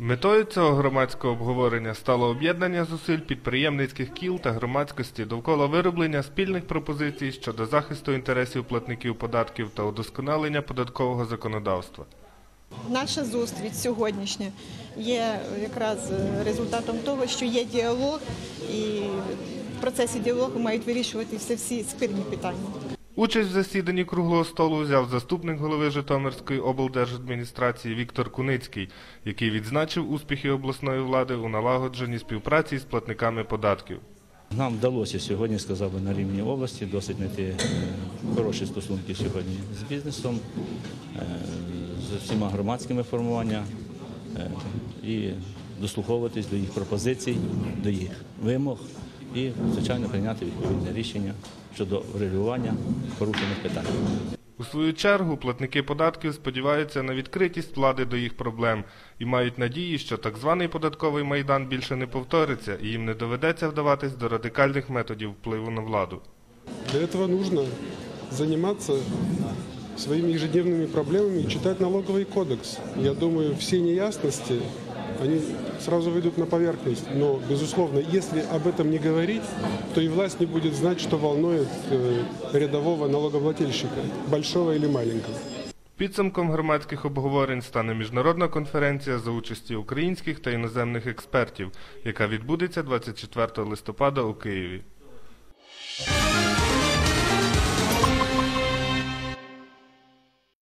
Метою цього громадського обговорення стало об'єднання зусиль підприємницьких кіл та громадськості довкола вироблення спільних пропозицій щодо захисту інтересів платників податків та удосконалення податкового законодавства. Наша зустріч сьогоднішня є якраз е, результатом того, що є діалог, і в процесі діалогу мають вирішуватися всі спірні питання. Участь в засіданні круглого столу взяв заступник голови Житомирської облдержадміністрації Віктор Куницький, який відзначив успіхи обласної влади у налагодженні співпраці з платниками податків. Нам вдалося сьогодні, сказав би, на рівні області досить знайти е, хороші стосунки сьогодні з бізнесом, е, з всіма громадськими формуваннями е, і дослуховуватись до їх пропозицій, до їх вимог і, звичайно, прийняти відповідне рішення щодо врегулювання порушених питань. У свою чергу платники податків сподіваються на відкритість влади до їх проблем і мають надії, що так званий податковий майдан більше не повториться і їм не доведеться вдаватись до радикальних методів впливу на владу. Для этого нужно заниматься своими ежедневными проблемами и читать налоговый кодекс. Я думаю, все неясности, они сразу выйдут на поверхность. Но, безусловно, если об этом не говорить, то и власть не будет знать, что волнует э, рядового налогоплательщика, большого или маленького. Підсумком громадських обговорень стане міжнародна конференція за участі українських та іноземних експертів, яка відбудеться 24 листопада у Києві.